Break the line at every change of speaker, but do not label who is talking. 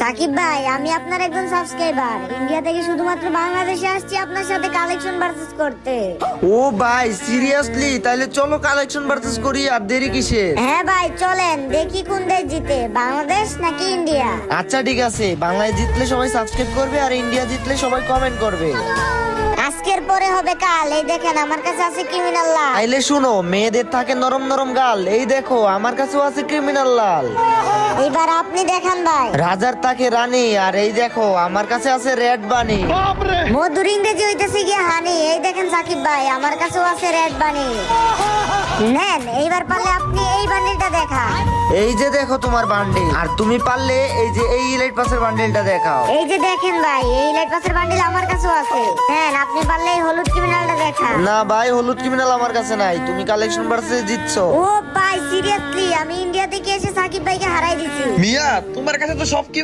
সাকিব ভাই আমি আপনার একজন সাবস্ক্রাইবার ইন্ডিয়া থেকে শুধুমাত্র বাংলাদেশে আসছি আপনার সাথে কালেকশন ভার্সেস করতে।
ও ভাই সিরিয়াসলি তাহলে চলো কালেকশন ভার্সেস করি আর দেরি কিসে?
হ্যাঁ ভাই চলেন দেখি কোন দেশ জিতে। বাংলাদেশ নাকি ইন্ডিয়া
আচ্ছা ঠিক আছে। বাংলায় জিতলে সবাই সাবস্ক্রাইব করবে আর ইন্ডিয়া জিতলে সবাই কমেন্ট করবে।
আজকের পরে হবে কাল এই দেখেন আমার কাছে আছে ক্রিমিনাল লাল।
তাইলে শুনো মেয়েদের থাকে নরম নরম গাল এই দেখো আমার কাছেও আছে ক্রিমিনাল লাল।
এবার আপনি দেখান ভাই।
রাজার তাকে রানী আর এই দেখো আমার কাছে আছে রেড বানি।
মধুর ইংরেজি হইতেছে গিয়ে হানি এই দেখেন সাকিব ভাই আমার কাছেও আছে রেড বানি। নেন এইবার পারলে আপনি এই বানিটা দেখা
এই যে দেখো তোমার বান্ডিল আর তুমি পারলে এই যে এই ইলাইট পাসের বান্ডিলটা দেখাও।
এই যে দেখেন ভাই এই লাইট পাসের বান্ডিল আমার কাছেও আছে। হ্যাঁ আপনি পারলে এই হলুদ ক্রিমিনালটা দেখা
না ভাই হলুদ ক্রিমিনাল আমার কাছে নাই। তুমি কালেকশন ভার্সেস জিতছো।
ও ভাই সিরিয়াসলি আমি ইন্ডিয়া থেকে এসে সাকিব ভাইকে হারাই দিছি।
মিয়া তোমার কাছে তো সব কি